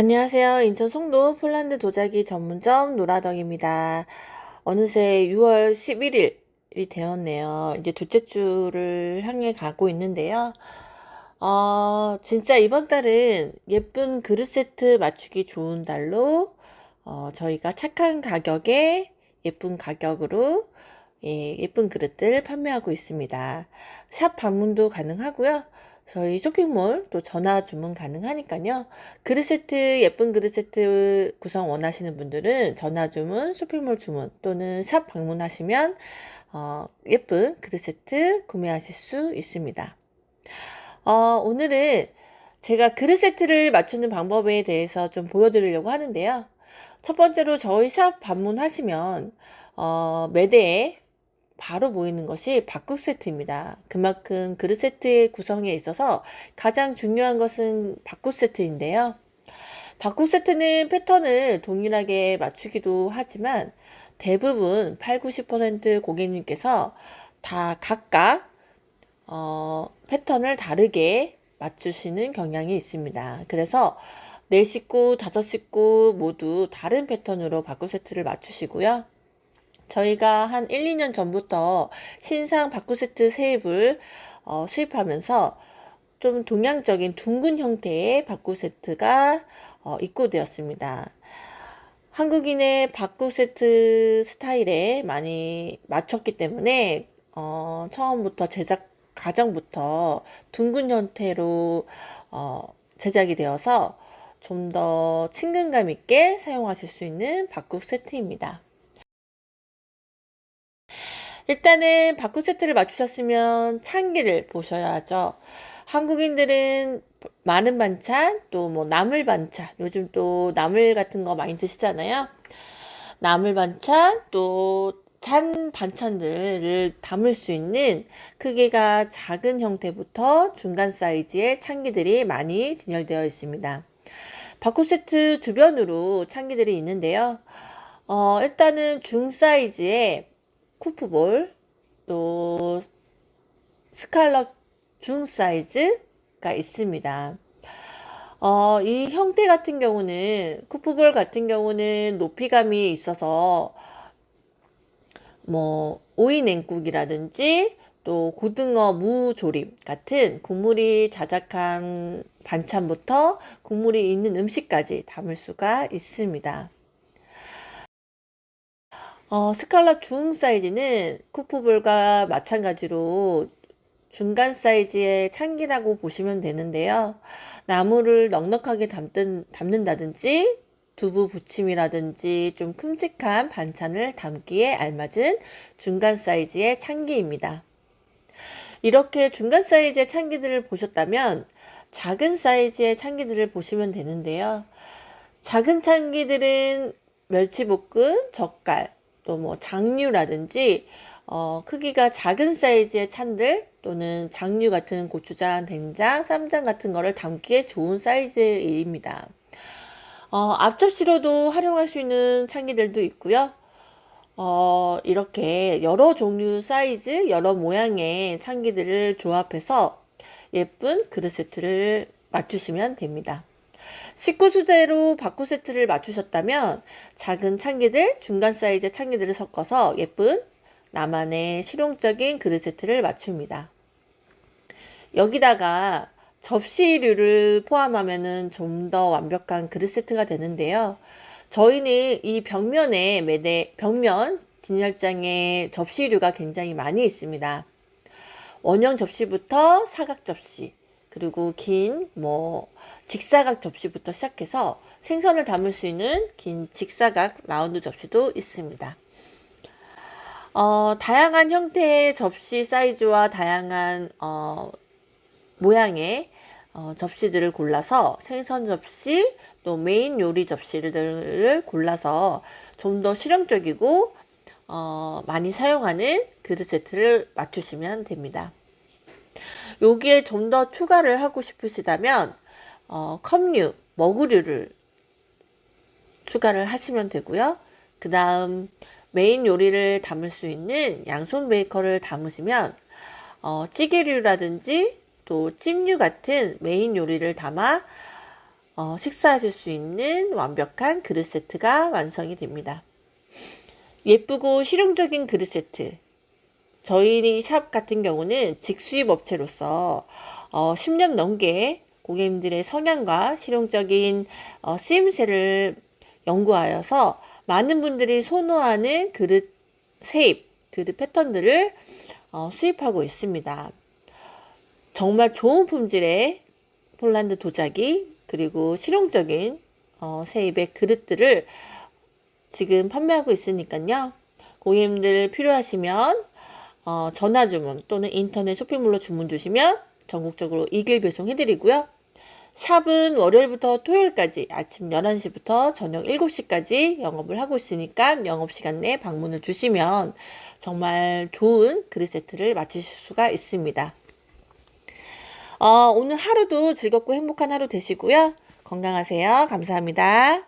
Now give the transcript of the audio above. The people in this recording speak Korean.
안녕하세요. 인천 송도 폴란드 도자기 전문점 노라덕입니다. 어느새 6월 11일이 되었네요. 이제 둘째 주를 향해 가고 있는데요. 어, 진짜 이번 달은 예쁜 그릇 세트 맞추기 좋은 달로 어, 저희가 착한 가격에 예쁜 가격으로 예, 예쁜 그릇들 판매하고 있습니다. 샵 방문도 가능하고요. 저희 쇼핑몰 또 전화 주문 가능하니까요. 그릇 세트, 예쁜 그릇 세트 구성 원하시는 분들은 전화 주문, 쇼핑몰 주문 또는 샵 방문하시면 어, 예쁜 그릇 세트 구매하실 수 있습니다. 어, 오늘은 제가 그릇 세트를 맞추는 방법에 대해서 좀 보여드리려고 하는데요. 첫 번째로 저희 샵 방문하시면 어, 매대에 바로 보이는 것이 밥국 세트입니다. 그만큼 그릇 세트의 구성에 있어서 가장 중요한 것은 밥국 세트인데요. 밥국 세트는 패턴을 동일하게 맞추기도 하지만 대부분 8, 90% 고객님께서 다 각각 어, 패턴을 다르게 맞추시는 경향이 있습니다. 그래서 네 식구, 다섯 식구 모두 다른 패턴으로 밥국 세트를 맞추시고요. 저희가 한 1, 2년 전부터 신상 바꾸 세트 세입을 어, 수입하면서 좀 동양적인 둥근 형태의 바꾸 세트가 어, 입고되었습니다. 한국인의 바꾸 세트 스타일에 많이 맞췄기 때문에 어, 처음부터 제작 과정부터 둥근 형태로 어, 제작이 되어서 좀 더 친근감 있게 사용하실 수 있는 바꾸 세트입니다. 일단은 바꾸 세트를 맞추셨으면 찬기를 보셔야죠. 한국인들은 많은 반찬, 또 뭐 나물 반찬, 요즘 또 나물 같은 거 많이 드시잖아요. 나물 반찬, 또 찬 반찬들을 담을 수 있는 크기가 작은 형태부터 중간 사이즈의 찬기들이 많이 진열되어 있습니다. 바꾸 세트 주변으로 찬기들이 있는데요. 어, 일단은 중 사이즈의 쿠프볼, 또 스칼럽 중 사이즈가 있습니다. 어, 이 형태 같은 경우는, 쿠프볼 같은 경우는 높이감이 있어서, 뭐, 오이 냉국이라든지, 또 고등어 무조림 같은 국물이 자작한 반찬부터 국물이 있는 음식까지 담을 수가 있습니다. 어, 스칼럽 중 사이즈는 쿠프볼과 마찬가지로 중간 사이즈의 창기라고 보시면 되는데요. 나무를 넉넉하게 담든, 담는다든지 두부 부침이라든지 좀 큼직한 반찬을 담기에 알맞은 중간 사이즈의 창기입니다. 이렇게 중간 사이즈의 창기들을 보셨다면 작은 사이즈의 창기들을 보시면 되는데요. 작은 창기들은 멸치볶음, 젓갈, 또 뭐 장류라든지 어, 크기가 작은 사이즈의 찬들 또는 장류 같은 고추장, 된장, 쌈장 같은 거를 담기에 좋은 사이즈입니다. 어, 앞접시로도 활용할 수 있는 창기들도 있고요. 어, 이렇게 여러 종류 사이즈, 여러 모양의 창기들을 조합해서 예쁜 그릇 세트를 맞추시면 됩니다. 식구 수대로 바꾸 세트를 맞추셨다면 작은 창기들, 중간 사이즈 창기들을 섞어서 예쁜 나만의 실용적인 그릇 세트를 맞춥니다. 여기다가 접시류를 포함하면 좀더 완벽한 그릇 세트가 되는데요. 저희는 이 벽면에 매대, 벽면 진열장에 접시류가 굉장히 많이 있습니다. 원형 접시부터 사각 접시, 그리고 긴 뭐 직사각 접시부터 시작해서 생선을 담을 수 있는 긴 직사각 라운드 접시도 있습니다. 어, 다양한 형태의 접시 사이즈와 다양한 어, 모양의 어, 접시들을 골라서 생선 접시 또 메인 요리 접시들을 골라서 좀 더 실용적이고 어, 많이 사용하는 그릇 세트를 맞추시면 됩니다. 여기에 좀 더 추가를 하고 싶으시다면 어, 컵류, 머그류를 추가를 하시면 되고요. 그 다음 메인 요리를 담을 수 있는 양손 베이커를 담으시면 어, 찌개류라든지 또 찜류 같은 메인 요리를 담아 어, 식사하실 수 있는 완벽한 그릇 세트가 완성이 됩니다. 예쁘고 실용적인 그릇 세트. 저희 샵 같은 경우는 직수입 업체로서 어, 10년 넘게 고객님들의 성향과 실용적인 어, 쓰임새를 연구하여서 많은 분들이 선호하는 그릇 세입, 그릇 패턴들을 어, 수입하고 있습니다. 정말 좋은 품질의 폴란드 도자기 그리고 실용적인 어, 세입의 그릇들을 지금 판매하고 있으니까요. 고객님들 필요하시면 어, 전화 주문 또는 인터넷 쇼핑몰로 주문 주시면 전국적으로 이길 배송해드리고요. 샵은 월요일부터 토요일까지 아침 11시부터 저녁 7시까지 영업을 하고 있으니까 영업시간 내에 방문을 주시면 정말 좋은 그릇 세트를 맞추실 수가 있습니다. 어, 오늘 하루도 즐겁고 행복한 하루 되시고요. 건강하세요. 감사합니다.